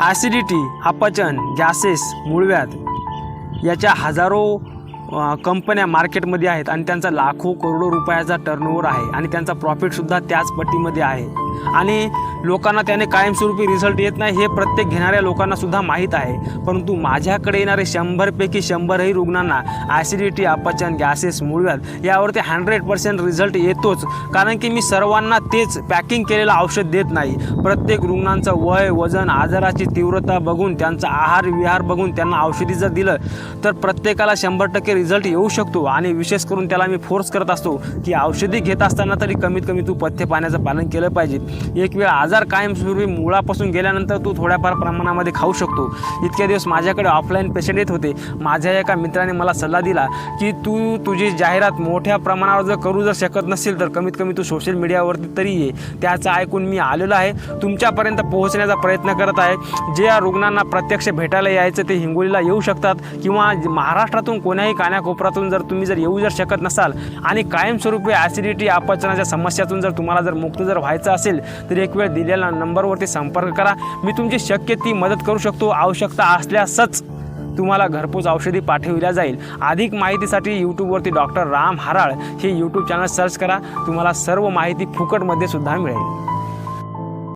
Acidity अपचन gases मूळव्याध याच्या हजारो कंपन्या मार्केटमध्ये आहेत आणि त्यांचा लाखो करोडो रुपयाचा टर्नओव्हर आहे. आणि त्यांचा प्रॉफिटसुद्धा त्याच पट्टीमध्ये आहे. आणि लोकांना त्याने कायमस्वरूपी रिझल्ट येत नाही हे प्रत्येक घेणाऱ्या लोकांना सुद्धा माहीत आहे. परंतु माझ्याकडे येणारे शंभरपैकी शंभरही रुग्णांना ॲसिडिटी अपचन गॅसेस मुळव्यात यावरती हंड्रेड पर्सेंट रिझल्ट येतोच. कारण की मी सर्वांना तेच पॅकिंग केलेलं औषध देत नाही. प्रत्येक रुग्णांचं वय वजन आजाराची तीव्रता बघून त्यांचा आहार विहार बघून त्यांना औषधी जर दिलं तर प्रत्येकाला शंभर टक्के रिझल्ट येऊ शकतो. आणि विशेष करून त्याला मी फोर्स करत असतो की औषधी घेत असताना तरी कमीत कमी तू पथ्य पाण्याचं पालन केलं पाहिजे. एक वेळ आजार कायमस्वरूपी मुळापासून गेल्यानंतर तू थोड्याफार प्रमाणामध्ये खाऊ शकतो. इतके दिवस माझ्याकडे ऑफलाईन पेशंट येत होते. माझ्या एका मित्राने मला सल्ला दिला की तू तुझी जाहिरात मोठ्या प्रमाणावर जर करू जर शकत नसेल तर कमीत कमी तू सोशल मीडियावरती तरी ये. त्याचं ऐकून मी आलेलो आहे. तुमच्यापर्यंत पोहोचण्याचा प्रयत्न करत आहे. जे या रुग्णांना प्रत्यक्ष भेटायला यायचं ते हिंगोलीला येऊ शकतात किंवा महाराष्ट्रातून कोण्याही कानाकोपऱ्यातून जर तुम्ही जर येऊ जर शकत नसाल आणि कायमस्वरूपी ॲसिडिटी अपचनाच्या समस्यातून जर तुम्हाला जर मुक्त जर व्हायचं असेल असेल तर एक वेळ दिलेल्या नंबरवरती संपर्क करा. मी तुमची शक्य ती मदत करू शकतो. आवश्यकता असल्यासच तुम्हाला घरपोच औषधी पाठविल्या जाईल. अधिक माहितीसाठी यूट्यूबवरती डॉक्टर राम हराळ हे यूट्यूब चॅनल सर्च करा. तुम्हाला सर्व माहिती फुकटमध्ये सुद्धा मिळेल.